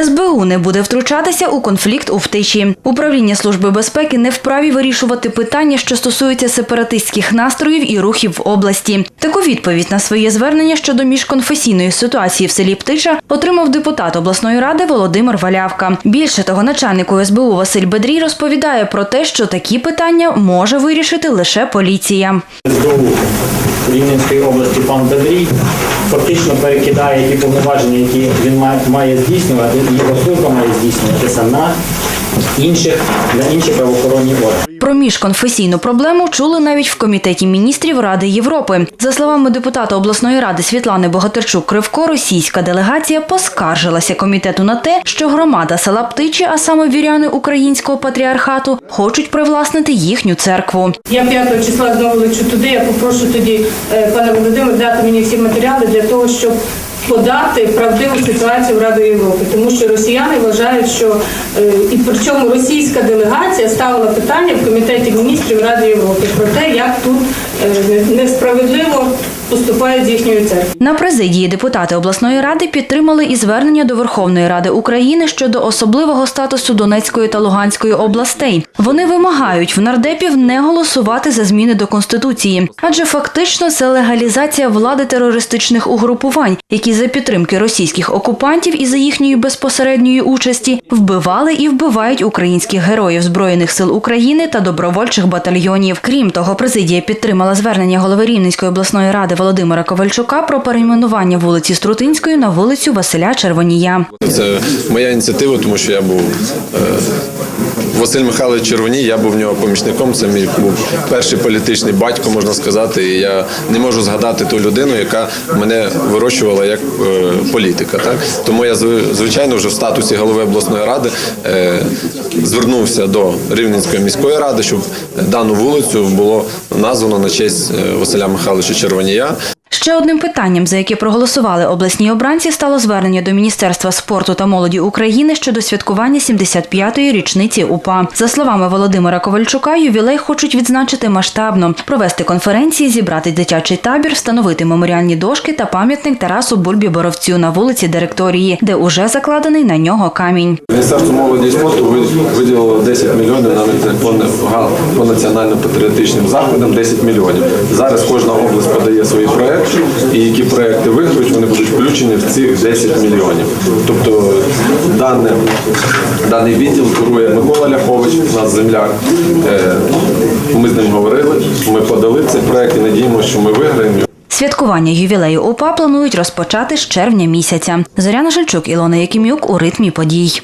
СБУ не буде втручатися у конфлікт у втичі. Управління Служби безпеки не вправі вирішувати питання, що стосуються сепаратистських настроїв і рухів в області. Таку відповідь на своє звернення щодо міжконфесійної ситуації в селі Птича отримав депутат обласної ради Володимир Валявка. Більше того, начальнику СБУ Василь Бедрій розповідає про те, що такі питання може вирішити лише поліція. СБУ Рівненської області пан Бедрій фактично перекидає ті повноваження, які він має, має здійснювати, і розсилка має здійснюватися на інших на інші правоохоронні міжконфесійну проблему чули навіть в комітеті міністрів Ради Європи. За словами депутата обласної ради Світлани Богатирчук Кривко, російська делегація поскаржилася комітету на те, що громада села Птичі, а саме віряни українського патріархату, хочуть привласнити їхню церкву. Я 5 числа знову лечу туди. Я попрошу тоді е, пана Володимира дати мені всі матеріали для того, щоб подати правдиву ситуацію в Раду Європи, тому що росіяни вважають, що і і причому російська делегація ставила питання в комітеті міністрів Ради Європи про те, як тут е, несправедливо поступають з їхньою церквою. На президії депутати обласної ради підтримали і звернення до Верховної Ради України щодо особливого статусу Донецької та Луганської областей. Вони вимагають в нардепів не голосувати за зміни до конституції, адже фактично це легалізація влади терористичних угрупувань, які за підтримки російських окупантів і за їхньої безпосередньої участі вбивали і вбивають українських героїв збройних сил України та добровольчих батальйонів. Крім того, президія підтримала звернення голови Рівненської обласної ради Володимира Ковальчука про перейменування вулиці Струтинської на вулицю Василя Червонія. Це моя ініціатива, тому що я був е, Василь Михайлович Червоній, я був в нього помічником. Це мій був перший політичний батько, можна сказати. І я не можу згадати ту людину, яка мене вирощувала як е, політика. Так тому я звичайно вже в статусі голови обласної ради е, звернувся до Рівненської міської ради, щоб дану вулицю було названо на честь е, Василя Михайловича Червонія. Ще одним питанням, за яке проголосували обласні обранці, стало звернення до Міністерства спорту та молоді України щодо святкування 75-ї річниці УПА. За словами Володимира Ковальчука, ювілей хочуть відзначити масштабно, провести конференції, зібрати дитячий табір, встановити меморіальні дошки та пам'ятник Тарасу Бульбі Боровцю на вулиці Директорії, де уже закладений на нього камінь. Міністерство молоді і спорту виділило 10 мільйонів на по, по національно-патріотичним заходам 10 мільйонів. Зараз кожна область подає свої проекти, і які проекти виграють, вони будуть включені в ці 10 мільйонів. Тобто дане, даний відділ керує Микола Ляхович, у нас земляк. Е, Ми з ним говорили, ми подали цей проект і надіємося, що ми виграємо. Святкування ювілею УПА планують розпочати з червня місяця. Зоряна Жильчук, Ілона Якимюк у ритмі подій.